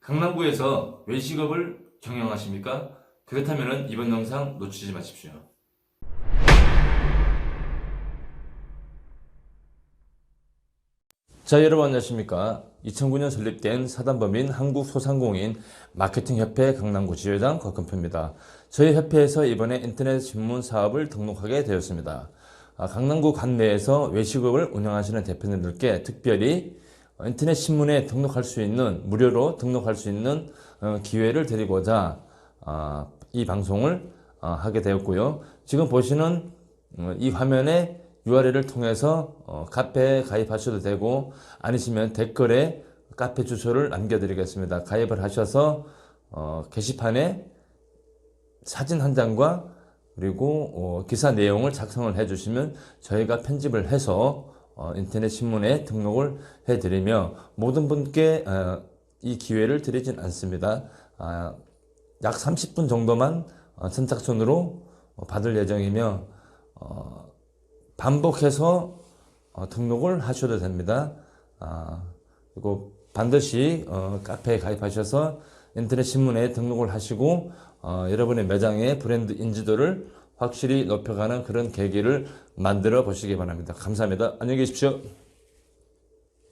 강남구에서 외식업을 경영하십니까? 그렇다면 이번 영상 놓치지 마십시오. 자, 여러분 안녕하십니까? 2009년 설립된 사단법인 한국소상공인 마케팅협회 강남구 지회장 곽근표입니다. 저희 협회에서 이번에 인터넷 신문 사업을 등록하게 되었습니다. 아, 강남구 관내에서 외식업을 운영하시는 대표님들께 특별히 어, 인터넷 신문에 등록할 수 있는 무료로 등록할 수 있는 어, 기회를 드리고자 아, 이 방송을 어, 하게 되었고요. 지금 보시는 어, 이 화면에 URL을 통해서 어, 카페에 가입하셔도 되고 아니시면 댓글에 카페 주소를 남겨드리겠습니다. 가입을 하셔서 어, 게시판에 사진 한 장과 그리고 어, 기사 내용을 작성을 해주시면 저희가 편집을 해서 어, 인터넷 신문에 등록을 해드리며 모든 분께 어, 이 기회를 드리진 않습니다. 아, 약 30분 정도만 어, 선착순으로 어, 받을 예정이며 어, 반복해서 어, 등록을 하셔도 됩니다. 아, 그리고 반드시 어, 카페에 가입하셔서 인터넷 신문에 등록을 하시고 어, 여러분의 매장의 브랜드 인지도를 확실히 높여가는 그런 계기를 만들어 보시기 바랍니다. 감사합니다. 안녕히 계십시오.